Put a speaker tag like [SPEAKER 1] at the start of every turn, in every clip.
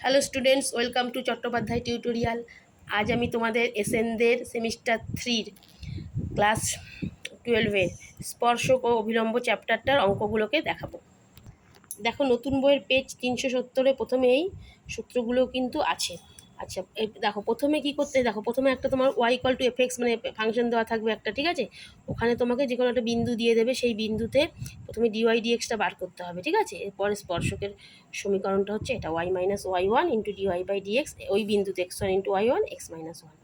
[SPEAKER 1] Hello students welcome to Chattopadhyay tutorial আজ আমি তোমাদের এসএনদের সেমিস্টার থ্রির ক্লাস টুয়েলভের স্পর্শক ও অবিলম্ব চ্যাপ্টারটার অঙ্কগুলোকে দেখাবো। দেখো, নতুন বইয়ের পেজ তিনশো সত্তরে প্রথমে এই সূত্রগুলো কিন্তু আছে। আচ্ছা দেখো, প্রথমে কি করতে, দেখো, প্রথমে একটা তোমার ওয়াই কল টু এফএক্স মানে ফাংশন দেওয়া থাকবে একটা, ঠিক আছে? ওখানে তোমাকে যে কোনো একটা বিন্দু দিয়ে দেবে, সেই বিন্দুতে প্রথমে ডিওয়াই ডিএক্সটা বার করতে হবে, ঠিক আছে? এরপরে স্পর্শকের সমীকরণটা হচ্ছে এটা y minus y one into dy by dx ওই বিন্দুতে x one into y one x minus one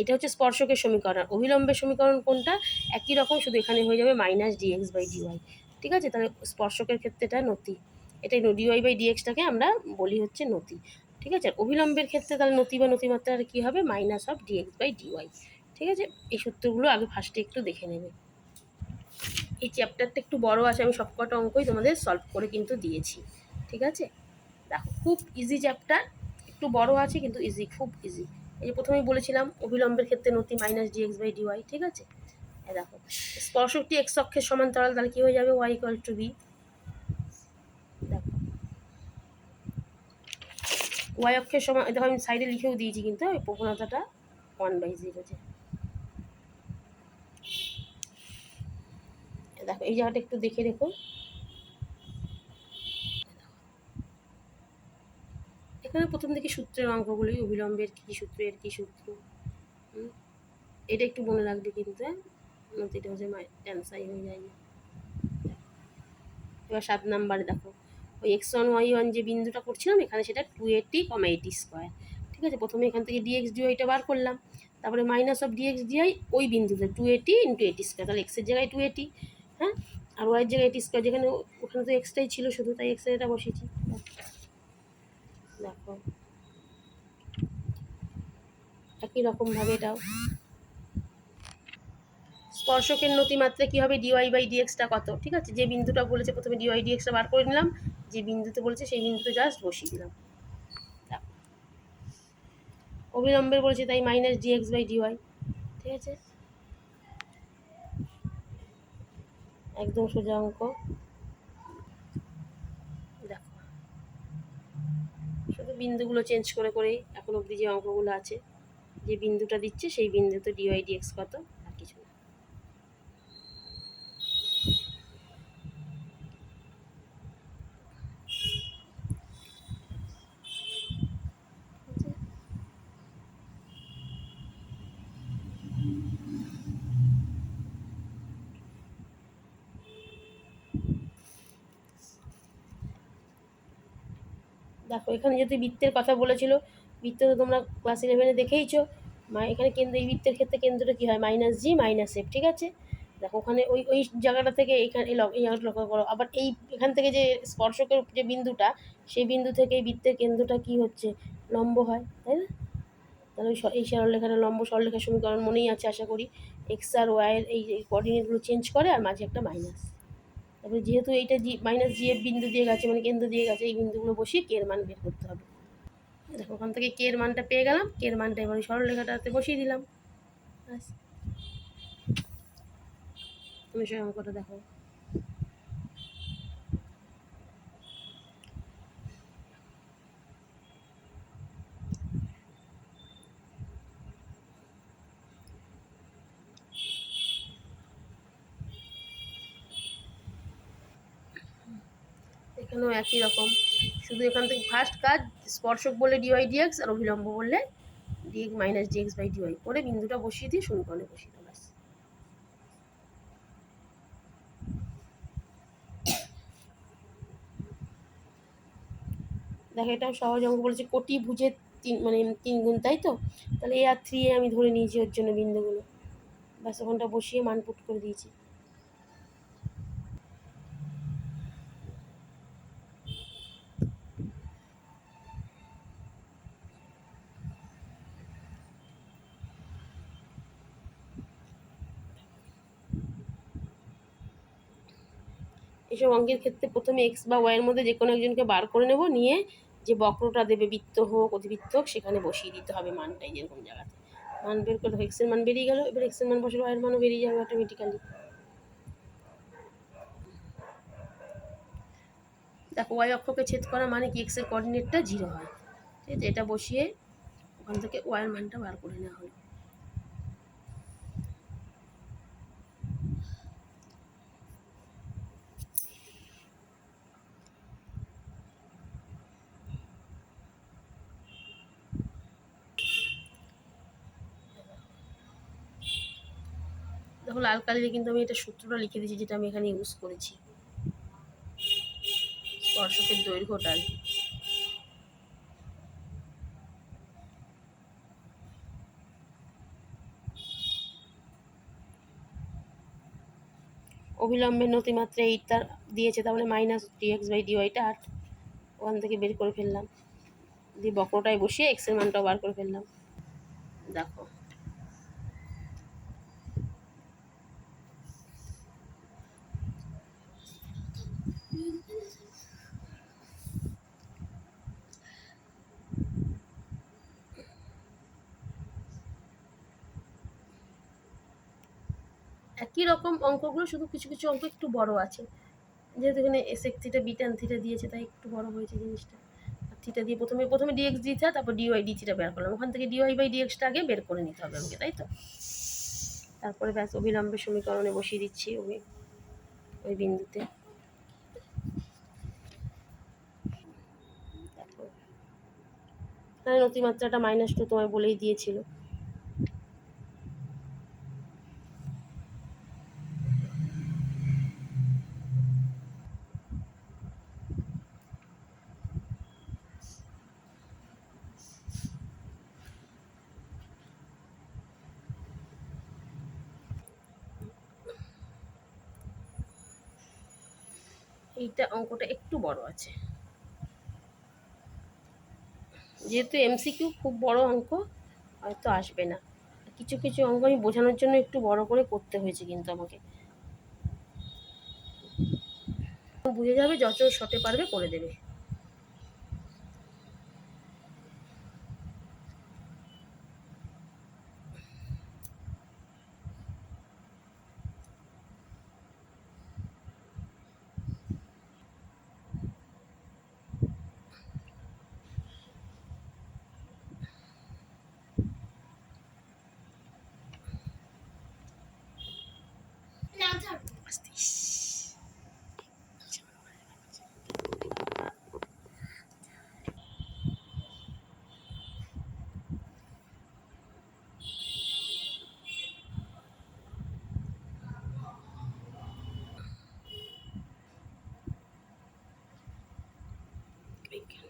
[SPEAKER 1] এটা হচ্ছে স্পর্শকের সমীকরণ অবিলম্বের সমীকরণ কোনটা? একই রকম, শুধু এখানে হয়ে যাবে মাইনাস ডিএক্স বাই ডিওয়াই ঠিক আছে? তাহলে স্পর্শকের ক্ষেত্রে এটা নতি এটাই ডিওয়াই বাই ডিএক্সটাকে আমরা বলি হচ্ছে নতি ঠিক আছে? অবিলম্বের ক্ষেত্রে তাহলে নতি বা নতিমাত্রার কী হবে? Minus of dx by dy ঠিক আছে? এই সূত্রগুলো আগে ফার্স্টে একটু দেখে নেবে। এই চ্যাপ্টারটা একটু বড় আছে, আমি সবকটা অঙ্কই তোমাদের সলভ করে কিন্তু দিয়েছি। ঠিক আছে? দেখো, খুব ইজি চ্যাপ্টার একটু বড় আছে কিন্তু ইজি খুব ইজি এই যে প্রথমেই বলেছিলাম, অবিলম্বের ক্ষেত্রে নতি মাইনাস ডিএক্স বাই ডিওয়াই ঠিক আছে? দেখো, স্পর্শকটি এক্স অক্ষের সমান্তরাল, তাহলে কী হয়ে যাবে? ওয়াই ইকুয়াল টু বি দেখো ওয়াই অক্ষের সময় দেখো আমি সাইডে লিখেও দিয়েছি কিন্তু ওই প্রবণতাটা ওয়ান বাই জিরো যে দেখো, এই জায়গাটা একটু দেখে রেখো এখানে প্রথম থেকে সূত্রের অঙ্কগুলি অবিলম্বের কী সূত্র এর কী সূত্র এটা একটু মনে রাখবে কিন্তু হ্যাঁ? নতিটা হচ্ছে ট্যান্সাই হয়ে যায় এবার সাত নাম্বারে দেখো। ওই এক্স ওয়ান ওয়াই ওয়ান যে বিন্দুটা করছিলাম, এখানে সেটা টু এইটি কমা এইটি স্কোয়ার ঠিক আছে? প্রথমে এখান থেকে ডিএক্স ডিওয়াইটা বার করলাম। তারপরে মাইনাস অফ ডিএক্স ডিআই ওই বিন্দুতে two eighty into eighty square তাহলে এক্সের জায়গায় টু এইটি হ্যাঁ? আর ওয়াইয়ের জায়গায় এইটি স্কোয়ার যেখানে ওখানে তো এক্সটাই ছিল, শুধু তাই এক্সের এটা বসেছি। দেখো। একই রকমভাবে এটাও? স্পর্শকের নতিমাত্রা কী হবে? ডিওয়াই বাই ডিএক্সটা কত? ঠিক আছে? যে বিন্দুটা বলেছে, প্রথমে ডিওয়াই ডিএক্সটা বার করে নিলাম। যে বিন্দুতে বলেছে সেই বিন্দুতে জাস্ট বসিয়ে দিলাম। অবিলম্বের বলেছে তাই মাইনাস ডিএক্স বাই ডিওয়াই ঠিক আছে? একদম সোজা অঙ্ক। দেখো। শুধু বিন্দুগুলো চেঞ্জ করে করেই এখন অবধি যে অঙ্কগুলো আছে, যে বিন্দুটা দিচ্ছে সেই বিন্দুতে ডিওয়াই ডিএক্স কত আর কিছু না দেখো, এখানে যেহেতু বৃত্তের কথা বলেছিল, বৃত্ত তো তোমরা ক্লাস ইলেভেনে দেখেইছো এখানে কেন্দ্র, এই বৃত্তের ক্ষেত্রে কেন্দ্রটা কী হয়? মাইনাস জি মাইনাস এফ ঠিক আছে? দেখো, ওখানে ওই ওই জায়গাটা থেকে এখানে, এই এই জায়গাটা লক্ষ্য করো। আবার এই, এখান থেকে যে স্পর্শকের যে বিন্দুটা, সেই বিন্দু থেকে এই বৃত্তের কেন্দ্রটা কী হচ্ছে? লম্ব হয়, তাই না? তাহলে এই সরলরেখাটা লম্ব সরলরেখার সমীকরণ মনেই আছে, আশা করি। এক্স আর ওয়াইয়ের এই কোঅর্ডিনেটগুলো চেঞ্জ করে, আর মাঝে একটা মাইনাস তারপরে যেহেতু এইটা জি মাইনাস জি এফ বিন্দু দিয়ে গেছে মানে কেন্দ্র দিয়ে গেছে, এই বিন্দুগুলো বসিয়ে কে এর মান বের করতে হবে। দেখো, ওখান থেকে কে এর মানটা পেয়ে গেলাম কে এর মানটা এবার সরলরেখাটাতে বসিয়ে দিলাম। ব্যাস। তুমি সেই অঙ্কটা দেখো। একই রকম। শুধু এখান থেকে ফার্স্ট কাজ, স্পর্শক বললে ডিওয়াই ডিএক্স আর অভিলম্ব বললে dx minus dx by dy করে বিন্দুটা বসিয়ে দিয়ে সমীকরণে বসিয়ে ব্যাস। দেখো এটাও সহজ অঙ্ক বলেছে, কোটি ভুজে তিন মানে তিন গুণ, তাই তো? তাহলে এ আর থ্রি আমি ধরে নিয়েছি ওর জন্য বিন্দুগুলো। ব্যাস, ওখানটা বসিয়ে মান পুট করে দিয়েছি। এসব অঙ্কের ক্ষেত্রে প্রথমে এক্স বা ওয়াইয়ের মধ্যে যে কোনো একজনকে বার করে নেব, নিয়ে যে বক্রটা দেবে বৃত্ত হোক অতিবৃত্ত হোক সেখানে বসিয়ে দিতে হবে মানটাই যেরকম জায়গাতে। মান বের করে এক্সের মান বেরিয়ে গেল, এবার এক্সের মান বসলে ওয়াইয়ের মানও বেরিয়ে যাবে অটোমেটিক্যালি দেখো ওয়াই অক্ষকে ছেদ করা মানে কি? এক্সের কোঅর্ডিনেটটা জিরো হয়। ঠিক আছে? এটা বসিয়ে ওখান থেকে ওয়ার মানটা বার করে নেওয়া হলো। দেখো লাল কিন্তু আমি এটা সূত্রটা লিখে দিয়েছি, যেটা আমি এখানে ইউজ করেছি। স্পর্শকের দৈর্ঘ্যটা আর কি। অবিলম্বের নতিমাত্রা এইটটা দিয়েছে মানে মাইনাস ডিএক্স বাই ডিওয়াইটা আট ওখান থেকে বের করে ফেললাম। দিয়ে বক্রটায় বসিয়ে এক্সের মানটাও বার করে ফেললাম। দেখো। একই রকম অঙ্কগুলো? শুধু কিছু কিছু অঙ্ক একটু বড় আছে। যেহেতু এখানে এসেক থিটা বিটান থিটা দিয়েছে, তাই একটু বড় হয়েছে জিনিসটা। থিটা দিয়ে প্রথমে প্রথমে ডিএক্স দিতে তারপর ডিওয়াই ডি থিটা বের করলাম। ওখান থেকে ডিওয়াই বাই ডিএক্সটা আগে বের করে নিতে হবে আমাকে, তাই তো? তারপরে ব্যাস, অবিলম্বে সমীকরণে বসিয়ে দিচ্ছি ওই ওই বিন্দুতে। তারপর। হ্যাঁ নতিমাত্রাটা মাইনাস টু তোমায় বলেই দিয়েছিল। এইটা অঙ্কটা একটু বড় আছে। যেহেতু এমসিকিউ খুব বড় অঙ্ক, হয়তো আসবে না। কিছু কিছু অঙ্ক আমি বোঝানোর জন্য একটু বড় করে করতে হয়েছে কিন্তু আমাকে। বুঝে যাবে যত শটে পারবে করে দেবে। think.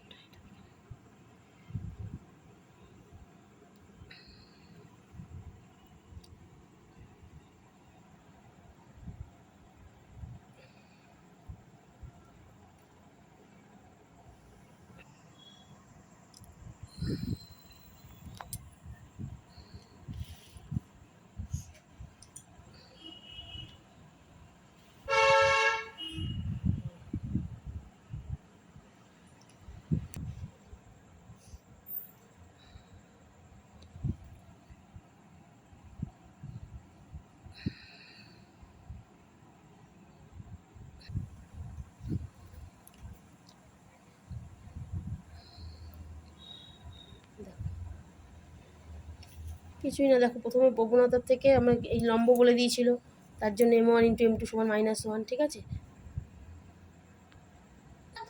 [SPEAKER 1] কিছুই না। দেখো, প্রথমে প্রবণতার থেকে আমরা এই লম্ব বলে দিয়েছিল। তার জন্য m one into m two সমান মাইনাস ওয়ান ঠিক আছে এবার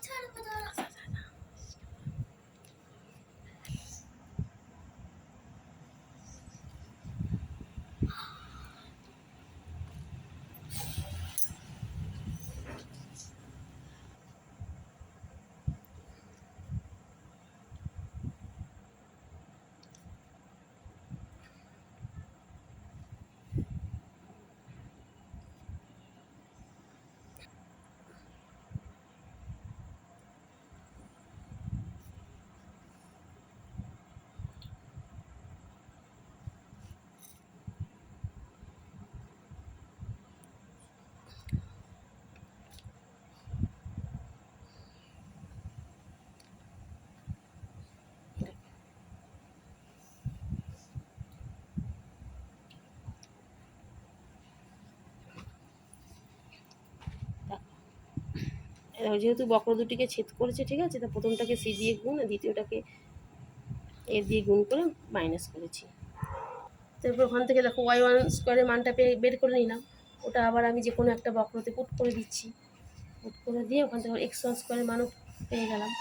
[SPEAKER 1] যেহেতু বক্র দুটিকে ছেদ করেছে, ঠিক আছে, তা প্রথমটাকে সি দিয়ে গুণ দ্বিতীয়টাকে এ দিয়ে গুণ করে মাইনাস করেছি। তারপর ওখান থেকে দেখো ওয়াই ওয়ান স্কোয়ারের মানটা পেয়ে বের করে নিলাম। ওটা আবার আমি যে কোনো একটা বক্রতে পুট করে দিচ্ছি। পুট করে দিয়ে ওখান থেকে এক্স ওয়ান স্কোয়ারের মানও পেয়ে গেলাম।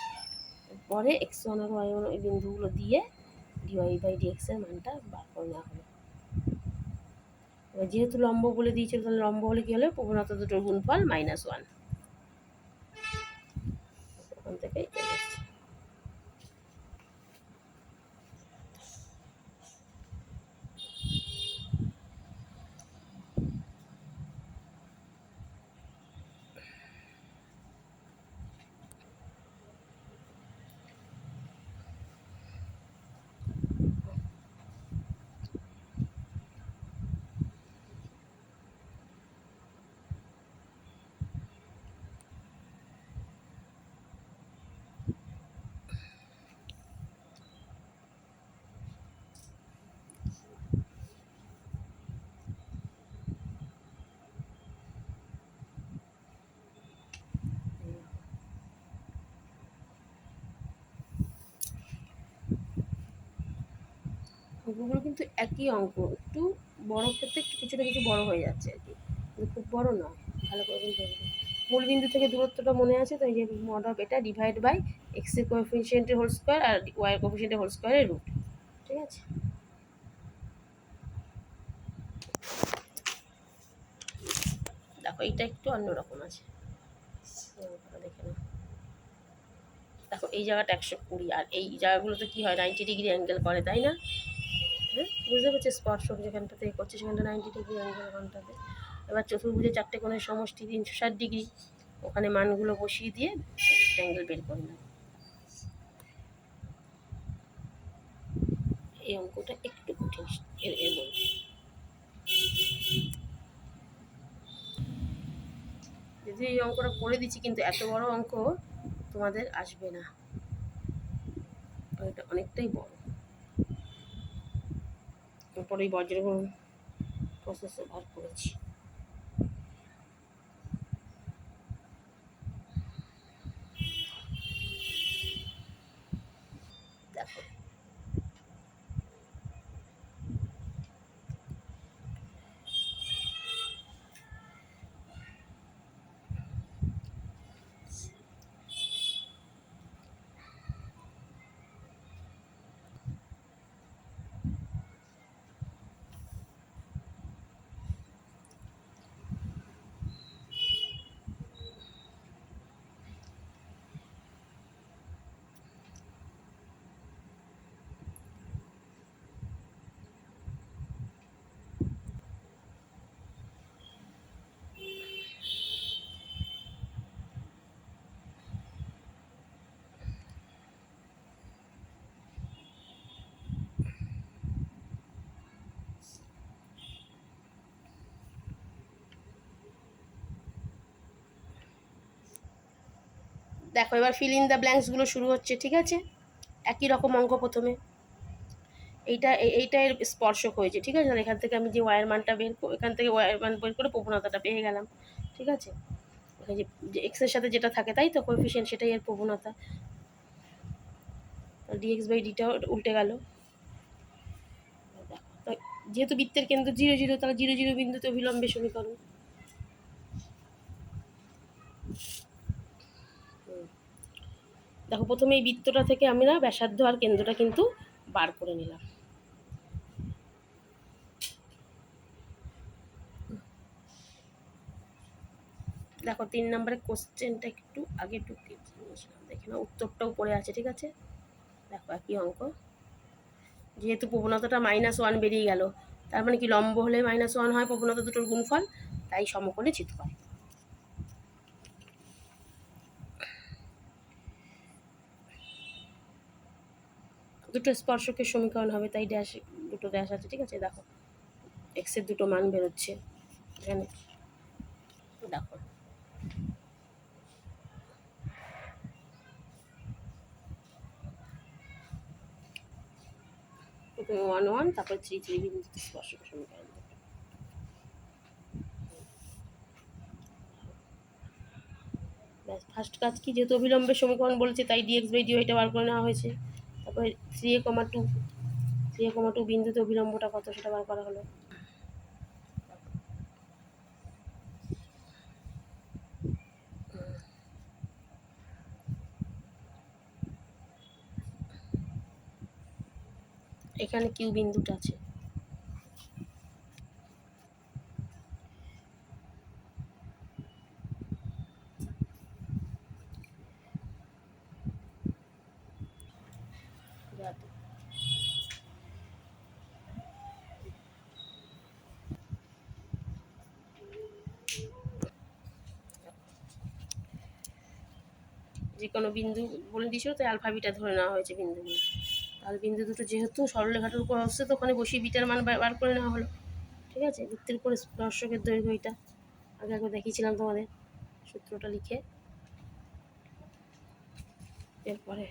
[SPEAKER 1] পরে এক্স ওয়ান আর ওয়াই ওয়ান ওই বিন্দুগুলো দিয়ে ডিওয়াই বাই ডিএক্সের মানটা বার করে নেওয়া হলো। এবার যেহেতু লম্ব বলে দিয়েছিল, তাহলে লম্ব হলে কী হলো? প্রবণতা দুটোর গুণফল মাইনাস ওয়ান ওখান থেকে চলে এসছে অঙ্কগুলো কিন্তু একই অঙ্ক, একটু বড় ক্ষেত্রে কিছুটা কিছু বড় হয়ে যাচ্ছে আর কি। খুব বড় নয়, ভালো করে কিন্তু দেখবে। মূল বিন্দু থেকে দূরত্বটা মনে আছে তো এই যে মড অফ এটা ডিভাইড বাই এক্সের কোএফিসিয়েন্টের হোল স্কোয়ার আর ওয়াই এর কোএফিসিয়েন্টের হোল স্কোয়ারের রুট ঠিক আছে? দেখো, এইটা একটু অন্যরকম আছে। দেখো এই জায়গাটা একশো কুড়ি, আর এই জায়গাগুলোতে কী হয়? নাইনটি ডিগ্রি অ্যাঙ্গেল করে, তাই না? হ্যাঁ বুঝতে পারছি স্পর্শক যেখানটাতে করছে সেখানটা নাইনটি ডিগ্রি অ্যাঙ্গেল ওখানটাতে এবার চতুর্ভুজে চারটে কোণের সমষ্টি তিনশো ষাট ডিগ্রি ওখানে মানগুলো বসিয়ে দিয়ে অ্যাঙ্গেল বের করে নেব এই অঙ্কটা একটু কঠিন এর এর মধ্যে। যদি এই অঙ্কটা করে দিচ্ছি, কিন্তু এত বড় অঙ্ক তোমাদের আসবে না। এটা অনেকটাই বড়। তারপরে এই বজ্রগ্রহণ প্রসেসে বার করেছি। দেখো। দেখো, এবার ফিল ইন দ্য ব্ল্যাঙ্কসগুলো শুরু হচ্ছে, ঠিক আছে? একই রকম অঙ্ক প্রথমে। এইটা এই- এইটা এর স্পর্শক হয়েছে, ঠিক আছে? এখান থেকে আমি যে ওয়ার মানটা বের এখান থেকে ওয়ার মান বের করে প্রবণতাটা পেয়ে গেলাম, ঠিক আছে? যে এক্সের সাথে যেটা থাকে, তাই তো? কোএফিসিয়েন্ট সেটাই এর প্রবণতা। ডিএক্স বাই ডিটাও উল্টে গেল। যেহেতু বৃত্তের কেন্দ্র জিরো জিরো তাহলে জিরো জিরো বিন্দুতে অভিলম্বে সমীকরণ। দেখো, প্রথমে এই বৃত্তটা থেকে আমি না ব্যাসার্ধ আর কেন্দ্রটা কিন্তু বার করে নিলাম। দেখো, তিন নম্বরের কোশ্চেনটা একটু আগে নিয়েছিলাম দেখে না উত্তরটাও পড়ে আছে, ঠিক আছে? দেখো, একই অঙ্ক। যেহেতু প্রবণতাটা মাইনাস ওয়ান বেরিয়ে গেল, তার মানে কি লম্ব হলে মাইনাস ওয়ান হয়, প্রবণতা দুটোর গুণফল, তাই সমকোণে চিত হয়। দুটো স্পর্শকের সমীকরণ হবে, তাই ড্যাশ দুটো ড্যাশ আছে, ঠিক আছে? দেখো এক্সের দুটো মান বেরোচ্ছে, এখানে। দেখো। ওয়ান ওয়ান তারপর থ্রি থ্রি বিন্দুতে স্পর্শক সমীকরণ ব্যাস ফার্স্ট কাজ কি? যেহেতু অবিলম্বের সমীকরণ বলেছে, তাই ডিএক্স বাই ডিওয়াইটা বার করে নেওয়া হয়েছে। ওই three comma two three comma two বিন্দুতে অভিলম্বটা কত সেটা বার করা হলো? এখানে কিউ বিন্দুটা আছে যে কোনো বিন্দু বলে দিয়েছিল, তাই আলফা বিটা ধরে নেওয়া হয়েছে বিন্দুগুলো। তাহলে বিন্দু দুটো যেহেতু সরলরেখাটার উপর আসছে তো ওখানে বসিয়ে বিটার মান বার করে নেওয়া হলো। ঠিক আছে? বৃত্তের উপরে স্পর্শকের দৈর্ঘ্য এটা। আগে আগে দেখিয়েছিলাম তোমাদের সূত্রটা লিখে। এরপরে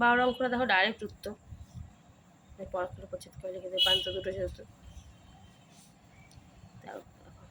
[SPEAKER 1] দেখো রং করে দেখো ডাইরেক্ট উঠতো পড়াশোনা করে লিখে দেবে। পান্ত দুটো যেহেতু দেখো, দেখো।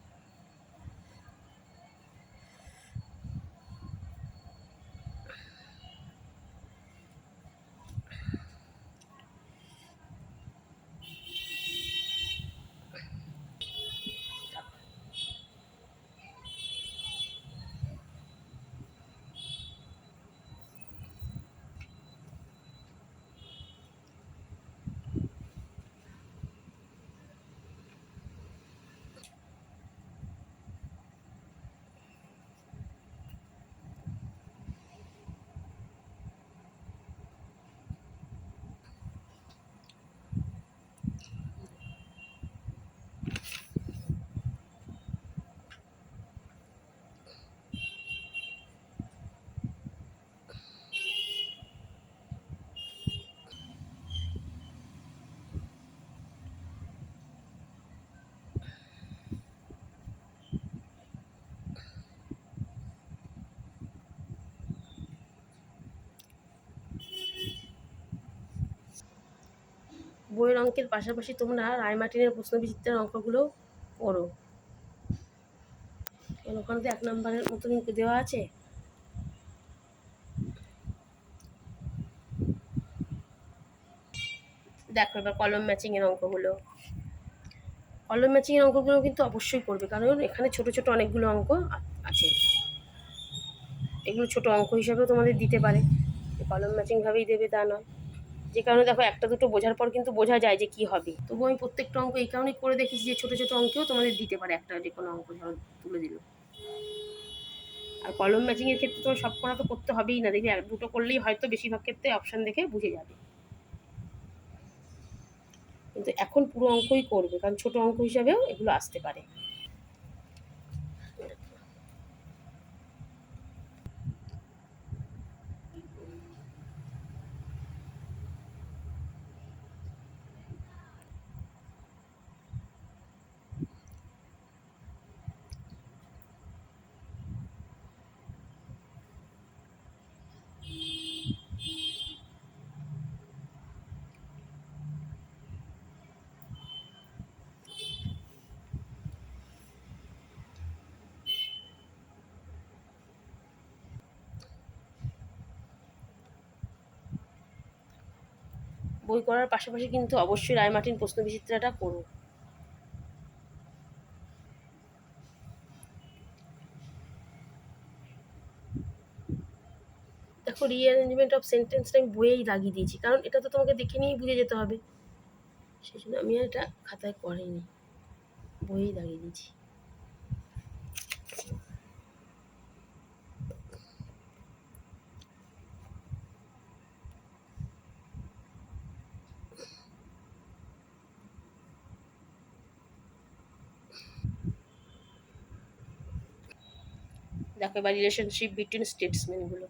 [SPEAKER 1] বইয়ের অঙ্কের পাশাপাশি তোমরা রায়মার্টিনের প্রশ্নবিচিত্রের অঙ্কগুলো করো ওখানে তো এক নম্বরের মতন দেওয়া আছে। দেখো এবার কলম ম্যাচিংয়ের অঙ্কগুলো। কলম ম্যাচিংয়ের অঙ্কগুলো কিন্তু অবশ্যই করবে কারণ এখানে ছোট ছোট অনেকগুলো অঙ্ক আছে। এগুলো ছোট অঙ্ক হিসাবেও তোমাদের দিতে পারে। কলম ম্যাচিংভাবেই দেবে তা নয়। যে কারণে দেখো একটা দুটো বোঝার পর কিন্তু বোঝা যায় যে কি হবে। তবু আমি প্রত্যেকটা অঙ্ক এই কারণেই করে দেখেছি যে ছোট ছোট অঙ্কেও তোমাদের দিতে পারে একটা যে কোনো অঙ্ক ধরো তুলে দিল। আর কলম ম্যাচিংয়ের ক্ষেত্রে তোমার সব করা তো করতে হবেই না, দেখবি দুটো করলেই হয়তো বেশিরভাগ ক্ষেত্রে অপশান দেখে বুঝে যাবে। কিন্তু এখন পুরো অঙ্কই করবে, কারণ ছোট অঙ্ক হিসাবেও এগুলো আসতে পারে। বই করার পাশাপাশি কিন্তু অবশ্যই রায়মার্টিন প্রশ্ন বিচিত্রাটা করো দেখো রিঅ্যারেঞ্জমেন্ট অফ সেন্টেন্সটা আমি বইয়েই লাগিয়ে দিয়েছি, কারণ এটা তো তোমাকে দেখে নিয়েই বুঝে যেতে হবে। সেই জন্য আমি আর এটা খাতায় করিনি বইয়েই লাগিয়ে দিয়েছি। এবার রিলেশনশিপ বিটুইন স্টেটসম্যানগুলো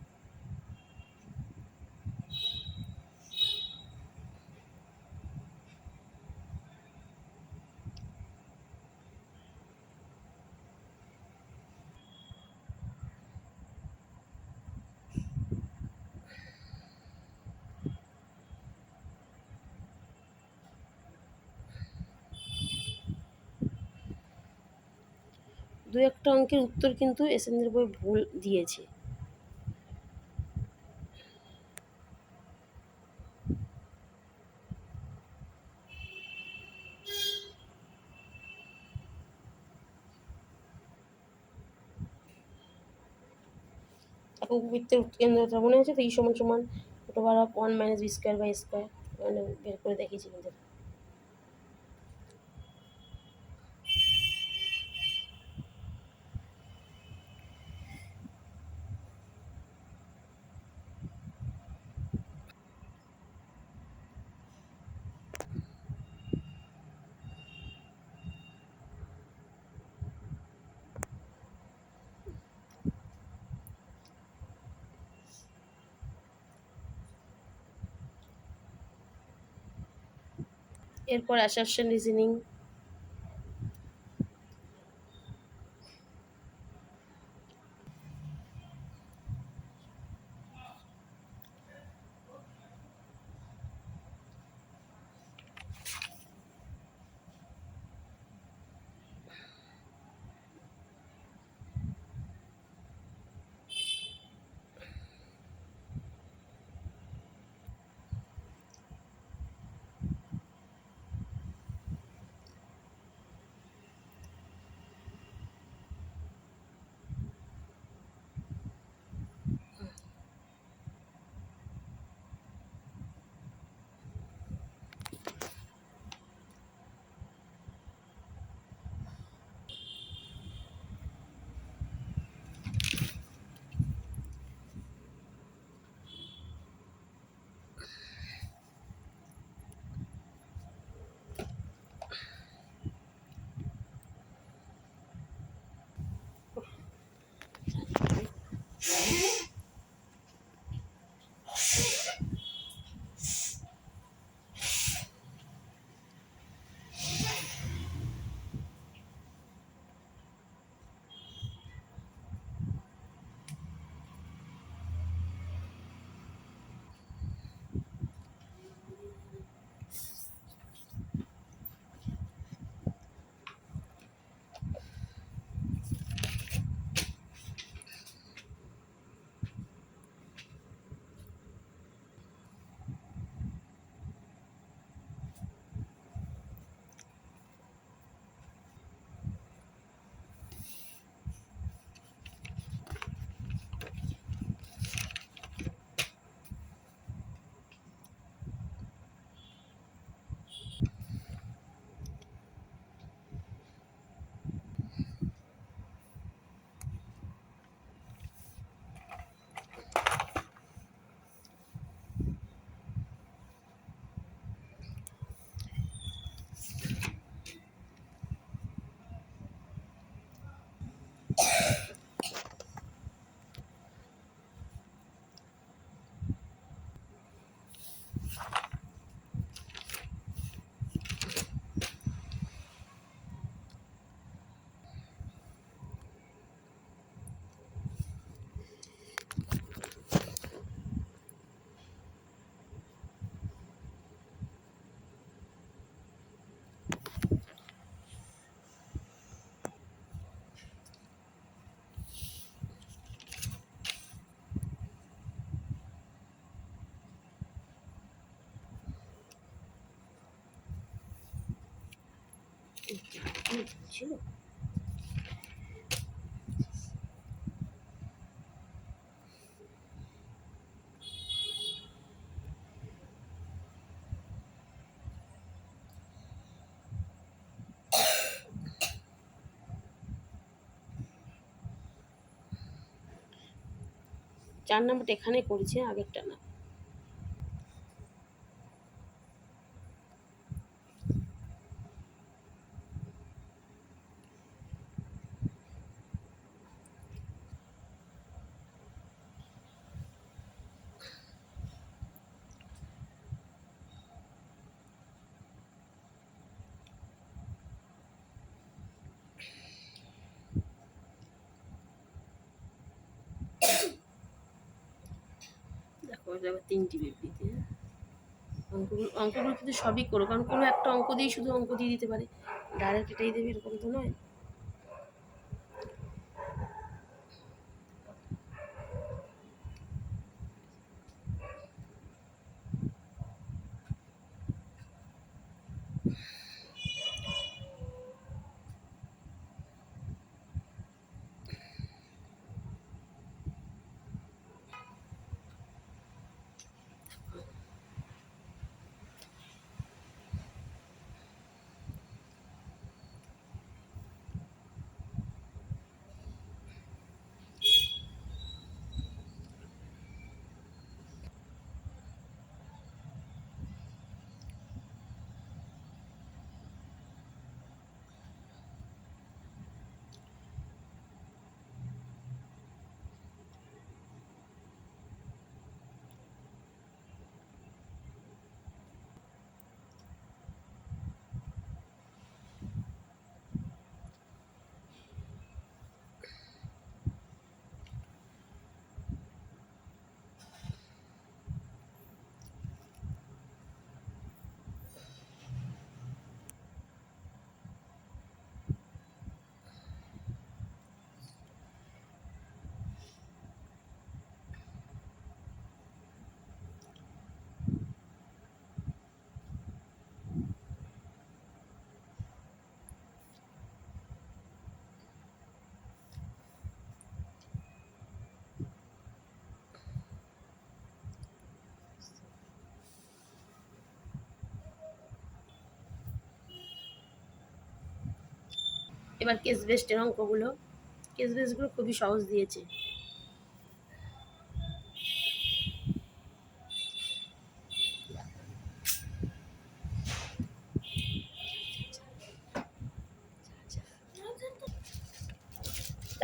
[SPEAKER 1] দু একটা অঙ্কের উত্তর কিন্তু এসএনদের বই ভুল দিয়েছে। উপবৃত্তের কেন্দ্রটা মনে আছে? তো এই সমান সমান, ছোটো বার one minus b square by square মানে বের করে দেখিয়েছি কিন্তু। এরপর অ্যাসারশন রিজনিং Okay. চার নম্বরটা এখানে করেছে আগেরটা না। দেখো দেখো তিনটি বিবৃতি? অঙ্কগুলো অঙ্কগুলো কিন্তু সবই করো, কারণ কোনো একটা অঙ্ক দিয়েই শুধু অঙ্ক দিয়ে দিতে পারে ডাইরেক্ট এটাই দেবে, এরকম তো নয় এবার কেস বেস্টের অঙ্কগুলো। কেস বেসগুলো খুবই সহজ দিয়েছে।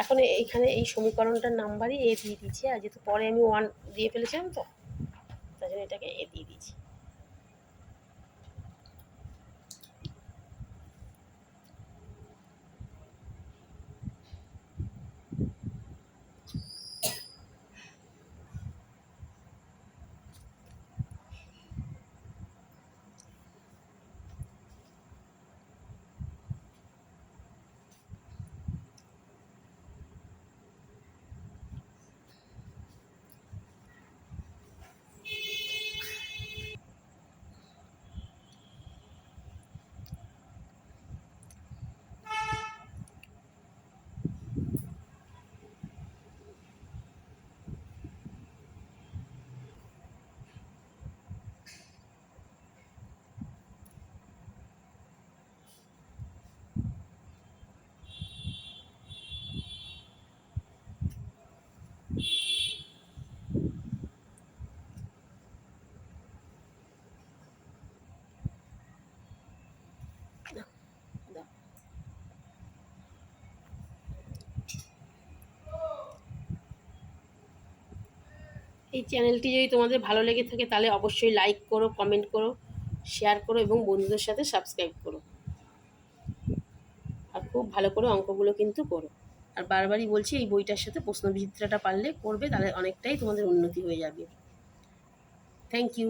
[SPEAKER 1] এখন এইখানে এই সমীকরণটার নাম্বারই এ দিয়ে দিয়েছি। আর যেহেতু পরে আমি ওয়ান দিয়ে ফেলেছিলাম তো তাই জন্য এটাকে এ দিয়ে দিয়েছি। এই চ্যানেলটি যদি তোমাদের ভালো লেগে থাকে, তাহলে অবশ্যই লাইক করো কমেন্ট করো শেয়ার করো এবং বন্ধুদের সাথে সাবস্ক্রাইব করো। আর খুব ভালো করে অঙ্কগুলো কিন্তু করো। আর বারবারই বলছি, এই বইটার সাথে প্রশ্নবিচিত্রাটা পারলে করবে, তাহলে অনেকটাই তোমাদের উন্নতি হয়ে যাবে। Thank you